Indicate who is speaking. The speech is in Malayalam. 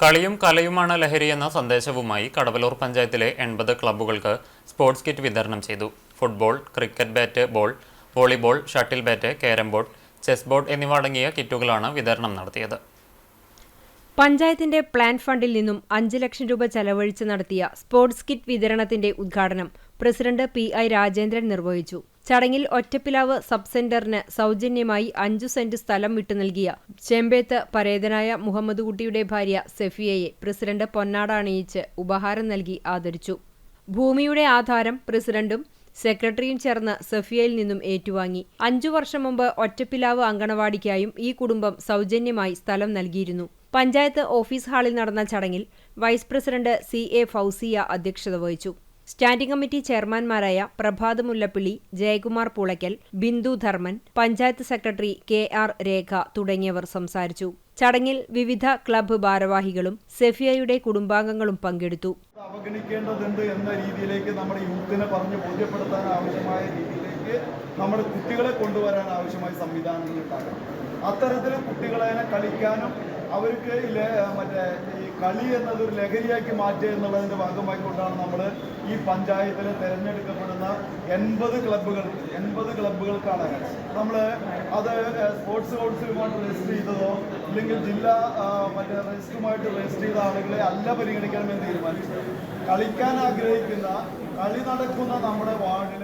Speaker 1: കളിയും കലയുമാണ് ലഹരി എന്ന സന്ദേശവുമായി കടവലൂർ പഞ്ചായത്തിലെ എൺപത് ക്ലബ്ബുകൾക്ക് സ്പോർട്സ് കിറ്റ് വിതരണം ചെയ്തു. Football cricket bat ball volleyball shuttle bat carrom board chess board എന്നിവ അടങ്ങിയ കിറ്റുകളാണ് വിതരണം നടത്തിയത്.
Speaker 2: പഞ്ചായത്തിന്റെ പ്ലാൻ ഫണ്ടിൽ നിന്നും അഞ്ച് ലക്ഷം രൂപ ചെലവഴിച്ച് നടത്തിയ സ്പോർട്സ് കിറ്റ് വിതരണത്തിന്റെ ഉദ്ഘാടനം പ്രസിഡന്റ് പി ഐ രാജേന്ദ്രൻ നിർവഹിച്ചു. ചടങ്ങിൽ ഒറ്റപ്പിലാവ് സബ് സെന്ററിന് സൗജന്യമായി അഞ്ചു സെന്റ് സ്ഥലം വിട്ടു നൽകിയ ചെമ്പേത്ത് പരേതനായ മുഹമ്മദ് കുട്ടിയുടെ ഭാര്യ സെഫിയയെ പ്രസിഡന്റ് പൊന്നാട അണിയിച്ച് ഉപഹാരം നൽകി ആദരിച്ചു. ഭൂമിയുടെ ആധാരം പ്രസിഡന്റും സെക്രട്ടറിയും ചേർന്ന് സഫിയയിൽ നിന്നും ഏറ്റുവാങ്ങി. അഞ്ചു വർഷം മുമ്പ് ഒറ്റപ്പിലാവ് അങ്കണവാടിക്കായും ഈ കുടുംബം സൗജന്യമായി സ്ഥലം നൽകിയിരുന്നു. പഞ്ചായത്ത് ഓഫീസ് ഹാളിൽ നടന്ന ചടങ്ങിൽ vice president C A Fousiya അധ്യക്ഷത വഹിച്ചു. Standing committee ചെയർമാൻമാരായ Prabhat Mullappally Jayakumar Poolakkal Bindu Dharman panchayat secretary K R Rekha തുടങ്ങിയവർ സംസാരിച്ചു. ചടങ്ങിൽ വിവിധ ക്ലബ്ബ് ഭാരവാഹികളും സെഫിയയുടെ കുടുംബാംഗങ്ങളും പങ്കെടുത്തു.
Speaker 3: അവഗണിക്കേണ്ടതുണ്ട് എന്ന രീതിയിലേക്ക് നമ്മുടെ യൂത്തിനെ പറഞ്ഞ് ബോധ്യപ്പെടുത്താൻ ആവശ്യമായ രീതിയിലേക്ക് നമ്മുടെ കുട്ടികളെ കൊണ്ടുവരാൻ ആവശ്യമായ സംവിധാനങ്ങൾ ഉണ്ടാകണം. അത്തരത്തിൽ കുട്ടികളെ കളിക്കാനും അവർക്ക് മറ്റേ ഈ കളി എന്നതൊരു ലഹരിയാക്കി മാറ്റുക എന്നുള്ളതിന്റെ ഭാഗമായിക്കൊണ്ടാണ് നമ്മൾ ഈ പഞ്ചായത്തിൽ തിരഞ്ഞെടുക്കപ്പെടുന്ന എൺപത് ക്ലബ്ബുകൾ എൺപത് ക്ലബ്ബുകൾക്കാണ് നമ്മൾ അത് സ്പോർട്സ് കൗൺസിലുമായിട്ട് രജിസ്റ്റർ ചെയ്തതോ അല്ലെങ്കിൽ ജില്ലാ മറ്റേ രജിസ്റ്ററുമായിട്ട് രജിസ്റ്റർ ചെയ്ത ആളുകളെ അല്ല പരിഗണിക്കണമെന്ന് തീരുമാനിച്ചു കളിക്കാൻ ആഗ്രഹിക്കുന്ന കളി നടക്കുന്ന നമ്മുടെ വാർഡിലെ